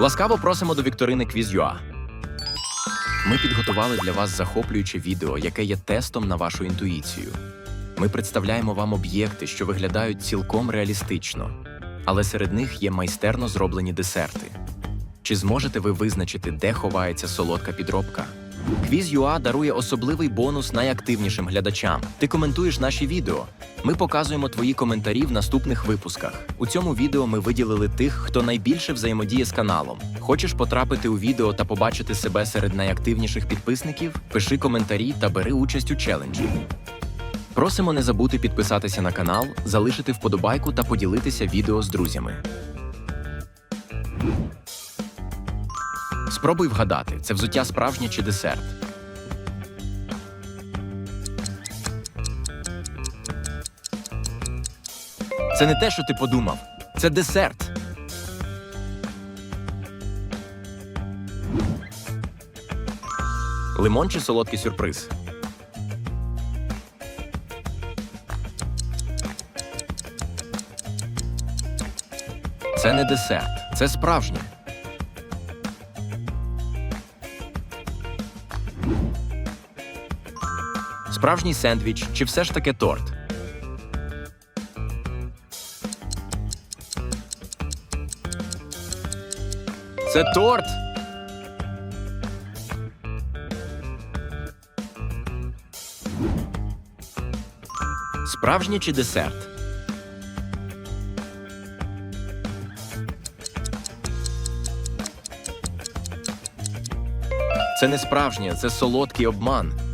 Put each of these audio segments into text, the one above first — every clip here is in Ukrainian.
Ласкаво просимо до вікторини Quiz.ua. Ми підготували для вас захоплююче відео, яке є тестом на вашу інтуїцію. Ми представляємо вам об'єкти, що виглядають цілком реалістично, але серед них є майстерно зроблені десерти. Чи зможете ви визначити, де ховається солодка підробка? Quiz.ua дарує особливий бонус найактивнішим глядачам. Ти коментуєш наші відео. Ми показуємо твої коментарі в наступних випусках. У цьому відео ми виділили тих, хто найбільше взаємодіє з каналом. Хочеш потрапити у відео та побачити себе серед найактивніших підписників? Пиши коментарі та бери участь у челенджі. Просимо не забути підписатися на канал, залишити вподобайку та поділитися відео з друзями. Спробуй вгадати, це взуття справжнє чи десерт. Це не те, що ти подумав. Це десерт. Лимон чи солодкий сюрприз. Це не десерт, це справжнє. Справжній сендвіч чи все ж таки торт? Це торт. Справжнє чи десерт? Це не справжнє, це солодкий обман.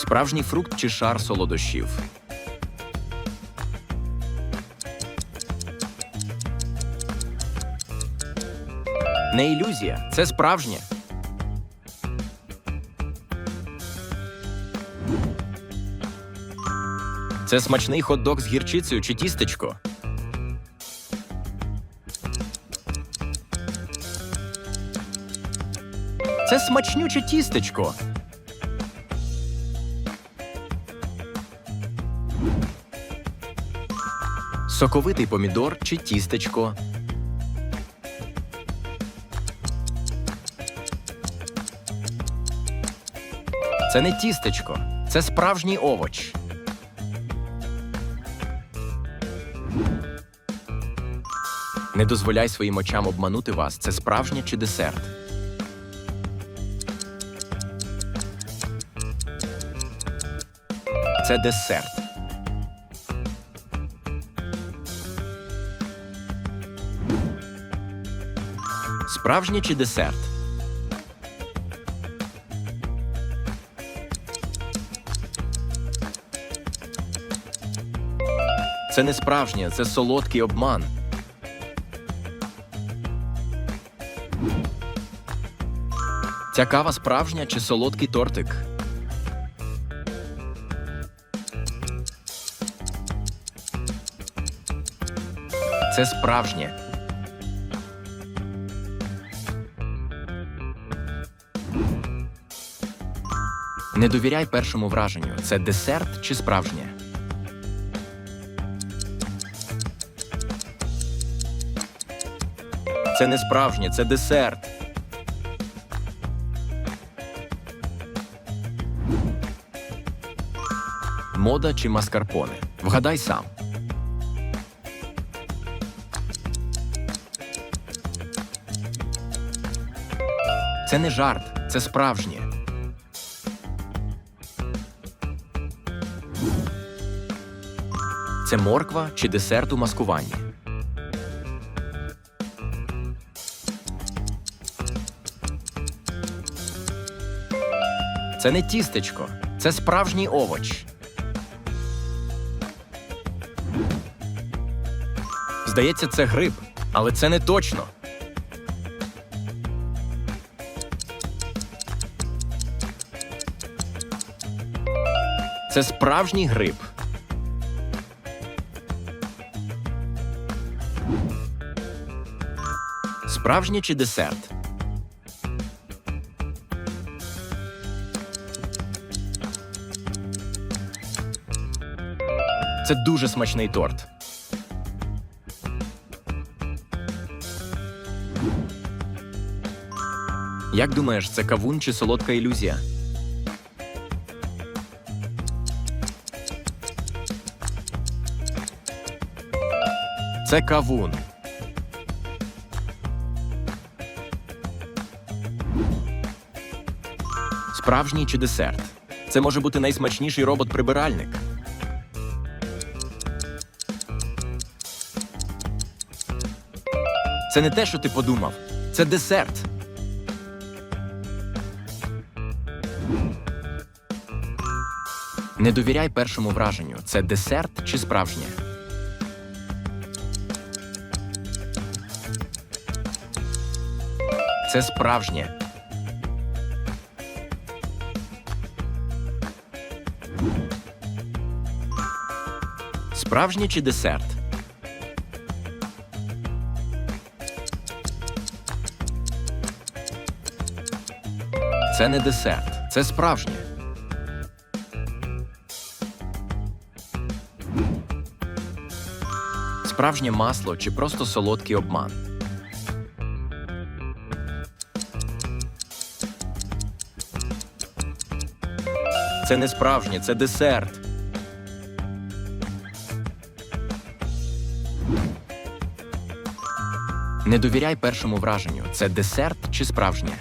Справжній фрукт чи шар солодощів. Не ілюзія, це справжнє. Це смачний хот-дог з гірчицею чи тістечко. Це смачнюче тістечко. Соковитий помідор чи тістечко. Це не тістечко, це справжній овоч. Не дозволяй своїм очам обманути вас. Це справжнє чи десерт. Це десерт. Справжнє чи десерт? Це не справжнє, це солодкий обман. Ця кава справжня чи солодкий тортик? Це справжнє. Не довіряй першому враженню. Це десерт чи справжнє? Це не справжнє, це десерт. Мода чи маскарпоне? Вгадай сам. Це не жарт, це справжнє. Це морква чи десерт у маскуванні. Це не тістечко, це справжній овоч. Здається, це гриб, але це не точно. Це справжній гриб. Справжнє чи десерт? Це дуже смачний торт. Як думаєш, це кавун чи солодка ілюзія? Це кавун. Справжній чи десерт? Це може бути найсмачніший робот-прибиральник. Це не те, що ти подумав. Це десерт. Не довіряй першому враженню. Це десерт чи справжнє. Це справжнє. Справжнє чи десерт? Це не десерт, це справжнє. Справжнє масло чи просто солодкий обман. Це не справжнє, це десерт. Не довіряй першому враженню. Це десерт чи справжнє.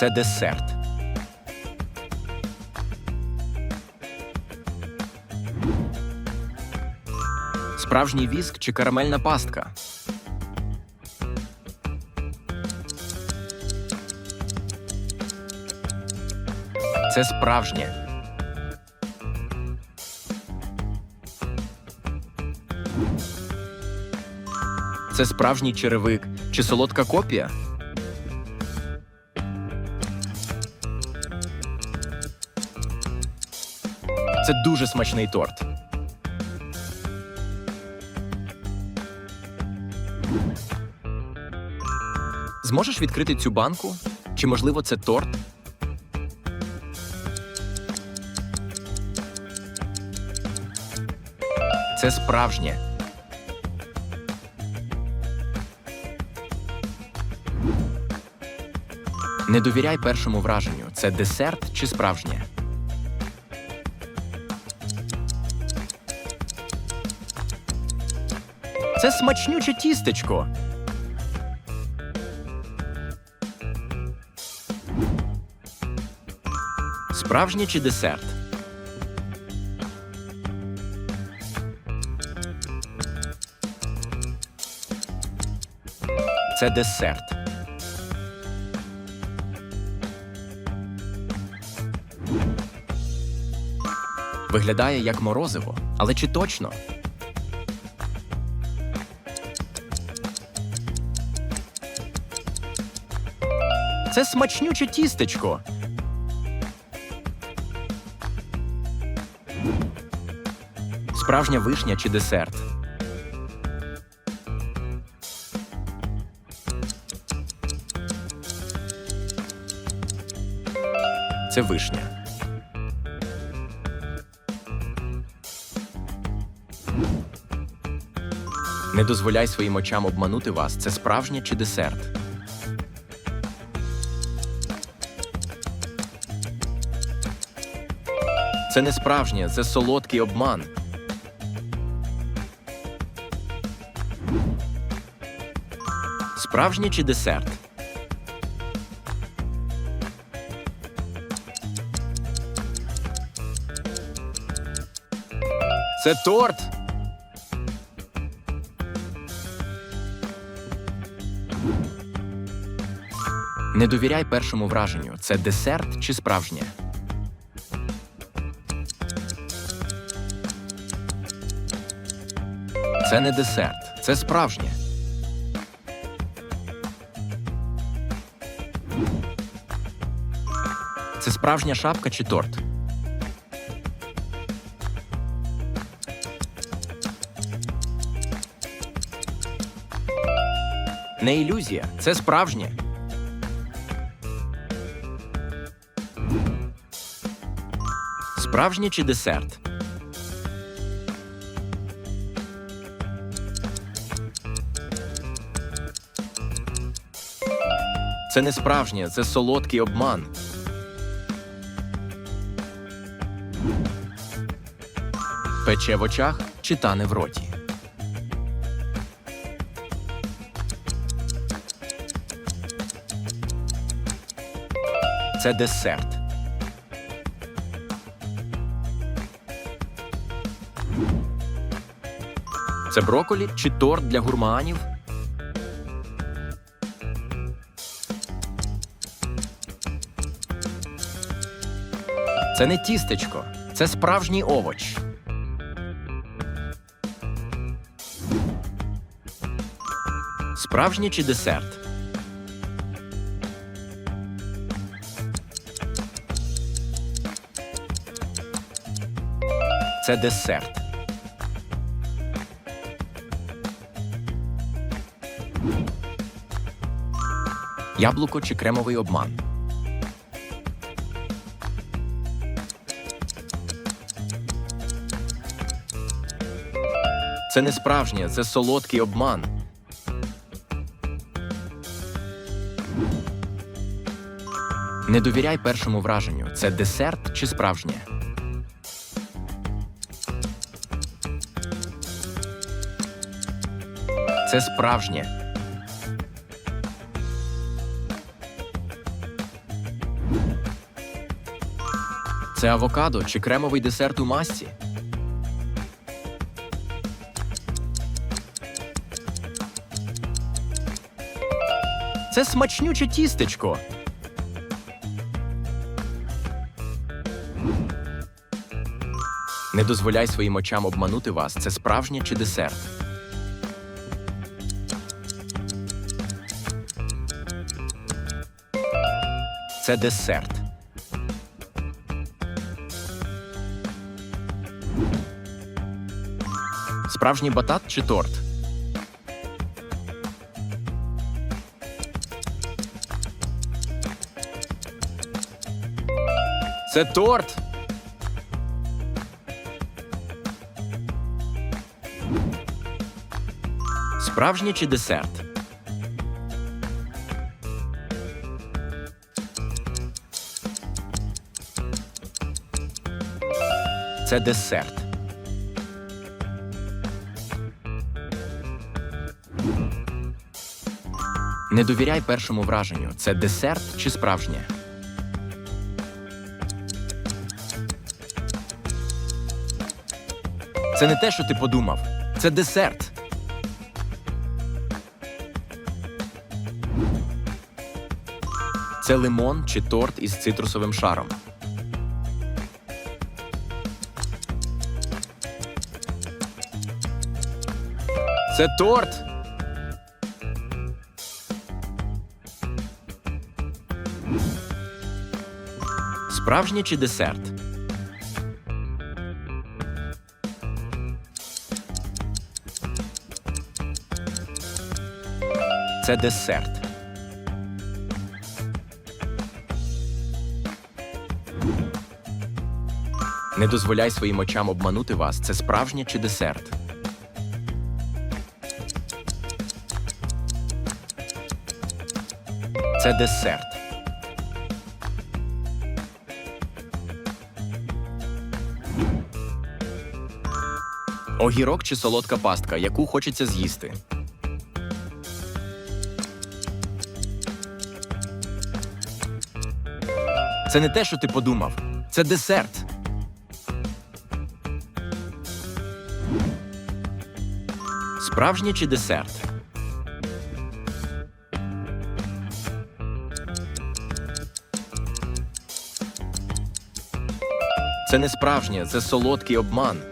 Це десерт. Справжній віск чи карамельна пастка. Це справжнє. Це справжній черевик чи солодка копія? Це дуже смачний торт. Зможеш відкрити цю банку? Чи можливо це торт? Це справжнє. Не довіряй першому враженню. Це десерт чи справжнє. Це смачнюче тістечко. Справжнє чи десерт? Це десерт. Виглядає як морозиво, але чи точно? Це смачнюче тістечко. Справжня вишня чи десерт. Це вишня. Не дозволяй своїм очам обманути вас. Це справжнє чи десерт. Це не справжнє, це солодкий обман. Справжнє чи десерт? Це торт. Не довіряй першому враженню. Це десерт чи справжнє. Це не десерт, це справжнє. Це справжня шапка чи торт. Не ілюзія, це справжнє. Справжнє чи десерт? Це не справжнє, це солодкий обман. Пече в очах чи тане в роті. Це десерт. Це броколі чи торт для гурманів? Це не тістечко, це справжній овоч. Справжнє чи десерт? Це десерт. Яблуко чи кремовий обман. Це не справжнє, це солодкий обман. Не довіряй першому враженню. Це десерт чи справжнє. Це справжнє. Це авокадо чи кремовий десерт у масці. Це смачнюче тістечко. Не дозволяй своїм очам обманути вас. Це справжнє чи десерт. Це десерт. Справжній батат чи торт? Це торт. Справжнє чи десерт? Це десерт. Не довіряй першому враженню. Це десерт чи справжнє? Це не те, що ти подумав. Це десерт. Це лимон чи торт із цитрусовим шаром. Це торт. Справжнє чи десерт? Це десерт. Не дозволяй своїм очам обманути вас. Це справжнє чи десерт. Це десерт. Огірок чи солодка пастка, яку хочеться з'їсти. Це не те, що ти подумав. Це десерт. Справжнє чи десерт? Це не справжнє, це солодкий обман.